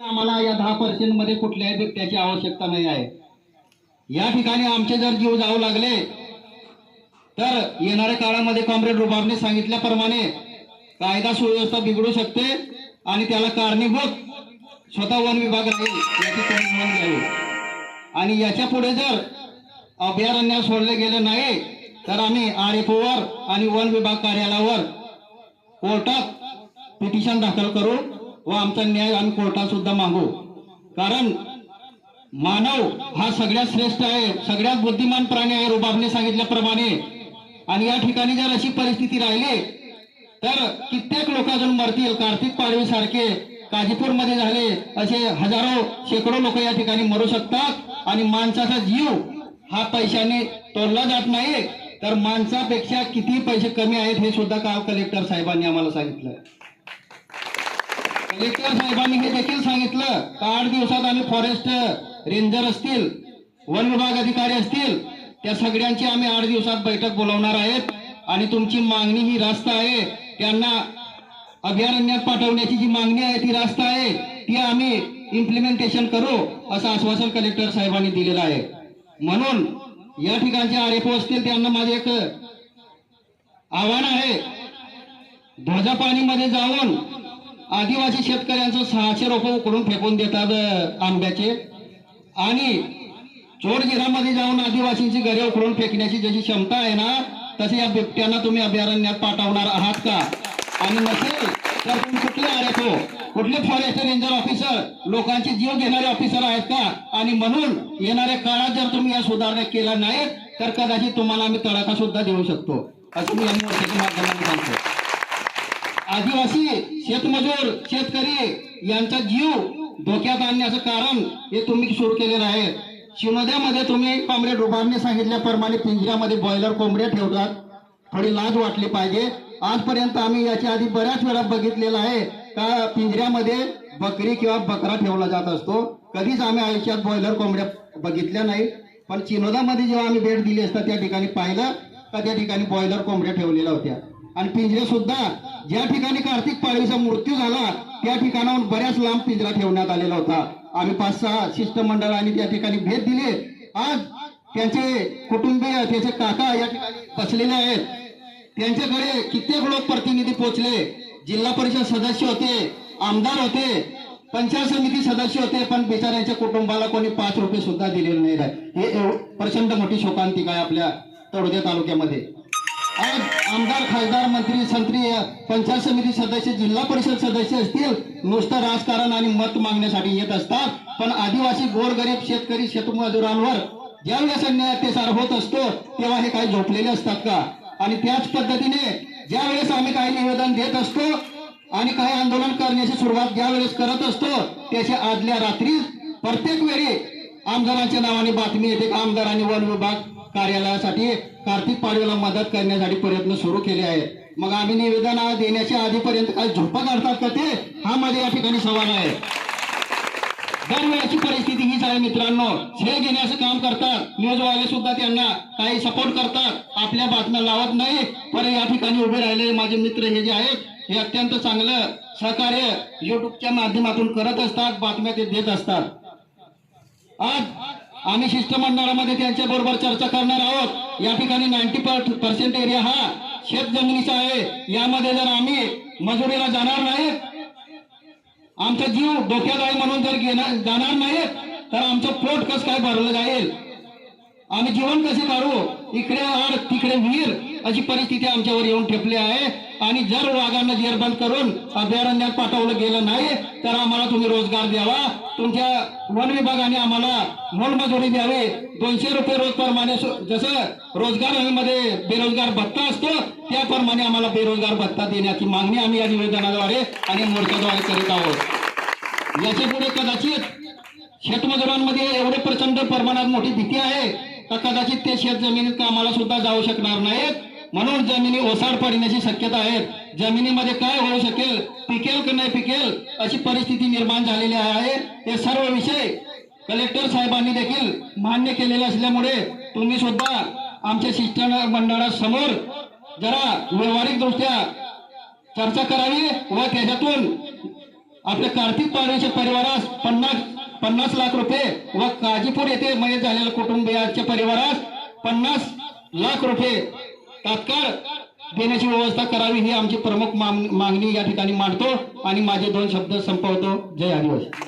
आम्हाला या दहा पर्सेंटमध्ये कुठल्याही बिबट्याची आवश्यकता नाही आहे. या ठिकाणी आमचे जर जीव जाऊ लागले तर येणाऱ्या काळामध्ये कॉम्रेड रुबाबने सांगितल्याप्रमाणे कायदा सुव्यवस्था बिघडू शकते आणि त्याला कारणीभूत स्वतः वन विभाग राहील याची तुम्ही नोंद घ्यावी. आणि याच्यापुढे जर अभयारण्य सोडले गेले नाही तर आम्ही आर एफ ओवर आणि वन विभाग कार्यालयावर कोर्टात पिटिशन दाखल करू. व आमचा न्याय आम्ही कोर्टात सुद्धा मागू. कारण मानव हा सगळ्यात श्रेष्ठ आहे सगळ्यात बुद्धिमान प्राणी आहे रुबाबने सांगितल्याप्रमाणे. आणि या ठिकाणी जर अशी परिस्थिती राहिली तर कित्येक लोक अजून मरतील. कार्तिक पाडवी सारखे काजीपूरमध्ये झाले असे हजारो शेकडो लोक या ठिकाणी मरू शकतात. आणि माणसाचा जीव हा पैशाने तोडला जात नाही. तर माणसापेक्षा किती पैसे कमी आहेत हे सुद्धा काल कलेक्टर हो, साहेबांनी आम्हाला सांगितलं कलेक्टर साहेबांनी हे देखील सांगितलं. का आठ दिवसात आम्ही फॉरेस्ट रेंजर असतील वन विभाग अधिकारी असतील त्या सगळ्यांची आम्ही आठ दिवसात बैठक बोलवणार आहेत. आणि तुमची मागणी ही रास्त आहे. त्यांना अभयारण्यात पाठवण्याची जी मागणी आहे ती रास्त आहे. ती आम्ही इम्प्लिमेंटेशन करू असं आश्वासन कलेक्टर साहेबांनी दिलेलं आहे. म्हणून या ठिकाणचे आर एफ असतील त्यांना माझे एक आव्हान आहे. ध्वजा पाणीमध्ये जाऊन आदिवासी शेतकऱ्यांचं सहाशे रोपं उकडून फेकून देतात आंब्याचे. आणि चोरजिरामध्ये जाऊन आदिवासींची घरे उकडून फेकण्याची जशी क्षमता आहे ना तशी या बिबट्यांना तुम्ही अभयारण्यात पाठवणार आहात का? आणि नसेल तर तुम्ही कुठले आर कुठले फॉरेस्ट रेंजर ऑफिसर लोकांचे जीव घेणारे ऑफिसर आहेत का? आणि म्हणून येणाऱ्या काळात जर तुम्ही या सुधारणा केल्या नाहीत तर कदाचित तुम्हाला आम्ही तडाखा सुद्धा देऊ शकतो. असं मी या माध्यमातून सांगतो. आदिवासी शेतमजूर शेतकरी यांचा जीव धोक्यात आणण्याचं कारण हे तुम्ही सुरू केलेलं आहे. शिवनद्यामध्ये तुम्ही कॉम्रेड रुबाबने सांगितल्याप्रमाणे पिंजऱ्यामध्ये बॉयलर कोंबड्या ठेवतात. थोडी लाज वाटली पाहिजे. आजपर्यंत आम्ही याच्या आधी बऱ्याच वेळा बघितलेलं आहे का पिंजऱ्यामध्ये बकरी किंवा बकरा ठेवला जात असतो. कधीच आम्ही आयुष्यात बॉयलर कोंबड्या बघितल्या नाही. पण चिनोदामध्ये जेव्हा आम्ही भेट दिली असता त्या ठिकाणी पाहिलं का त्या ठिकाणी बॉयलर कोंबड्या ठेवलेल्या होत्या. आणि पिंजरे सुद्धा ज्या ठिकाणी कार्तिक पाळवीचा मृत्यू झाला त्या ठिकाणाहून बऱ्याच लांब पिंजरा ठेवण्यात आलेला होता. आम्ही पाच सहा शिष्टमंडळाने त्या ठिकाणी भेट दिली. आज त्यांचे कुटुंबीय त्याचे काका या ठिकाणी बसलेले आहेत. त्यांच्याकडे कित्येक लोक प्रतिनिधी पोहोचले. जिल्हा परिषद सदस्य होते आमदार होते पंचायत समिती सदस्य होते पण बिचाऱ्यांच्या कुटुंबाला कोणी पाच रुपये सुद्धा दिलेले नाही हे प्रचंड मोठी शोकांतिका आहे आपल्या तळोदे तालुक्यामध्ये. आज आमदार खासदार मंत्री संत्री पंचायत समिती सदस्य जिल्हा परिषद सदस्य असतील नुसतं राजकारण आणि मत मागण्यासाठी येत असतात. पण आदिवासी गोरगरीब शेतकरी शेतमजुरांवर ज्यावेळेस अन्याय अत्याचार होत असतो तेव्हा हे काही झोपलेले असतात का? आणि त्याच पद्धतीने ज्यावेळेस आम्ही काही निवेदन देत असतो आणि काही आंदोलन करण्याची सुरुवात ज्यावेळेस करत असतो त्याच्या आदल्या रात्री प्रत्येक वेळी आमदारांच्या नावाने बातमी येते. आमदारांनी वन विभाग कार्यालयासाठी कार्तिक पाडव्याला मदत करण्यासाठी प्रयत्न सुरू केले आहेत. मग आम्ही निवेदन देण्याच्या आधीपर्यंत काही झोपा काढतात का ते? हा माझ्या या ठिकाणी सवाल आहे. दरवेळेची परिस्थिती हीच आहे मित्रांनो. श्रेय घेण्याचं काम करतात. न्यूजवाले सुद्धा त्यांना काही सपोर्ट करतात. आपल्या बातम्या लावत नाही. पण या ठिकाणी उभे राहिलेले माझे मित्र हे जे आहेत हे अत्यंत चांगलं सहकार्य युट्यूबच्या माध्यमातून करत असतात बातम्या ते देत असतात. आज आम्ही शिष्टमंडळामध्ये त्यांच्या बरोबर चर्चा करणार आहोत. या ठिकाणी नाईन्टी पर्सेंट एरिया हा शेत जमिनीचा आहे. यामध्ये जर आम्ही मजुरीला जाणार नाही आमचा जीव धोक्यात आहे म्हणून जर घेणार जाणार नाही तर आमचं पोट कसं काय भरलं जाईल? आम्ही जीवन कसे काढू? इकडे आड तिकडे विहीर अशी परिस्थिती आमच्यावर येऊन ठेपली आहे. आणि जर वाघांना जेरबंद करून अभयारण्यात पाठवलं गेलं नाही तर आम्हाला तुम्ही रोजगार द्यावा. तुमच्या वन विभागाने आम्हाला मोलमजुरी द्यावी. दोनशे रुपये रोज प्रमाणे जसं रोजगार हमीमध्ये बेरोजगार भत्ता असतो त्याप्रमाणे आम्हाला बेरोजगार भत्ता देण्याची मागणी आम्ही या निवेदनाद्वारे आणि मोर्चाद्वारे करीत आहोत. याच्यापुढे कदाचित शेतमजुरांमध्ये एवढे प्रचंड प्रमाणात मोठी भीती आहे का कदाचित ते शेत जमिनीत कामाला सुद्धा जाऊ शकणार नाहीत. म्हणून जमिनी ओसाड पडण्याची शक्यता आहे. जमिनीमध्ये काय होऊ शकेल? पिकेल की नाही पिकेल? अशी परिस्थिती निर्माण झालेली आहे. हे सर्व विषय कलेक्टर साहेबांनी देखील मान्य केलेले असल्यामुळे तुम्ही सुद्धा आमच्या शिष्टमंडळासमोर जरा व्यवहारिक दृष्ट्या चर्चा करावी व त्याच्यातून आपल्या कार्तिक पाडव्याच्या परिवारास पन्नास पन्नास लाख रुपये व काजीपूर येथे मयत झालेल्या कुटुंबियांच्या परिवारास पन्नास लाख रुपये तात्काळ देण्याची व्यवस्था करावी ही आमची प्रमुख माग- मागणी या ठिकाणी मांडतो आणि माझे दोन शब्द संपवतो. जय आदिवासी.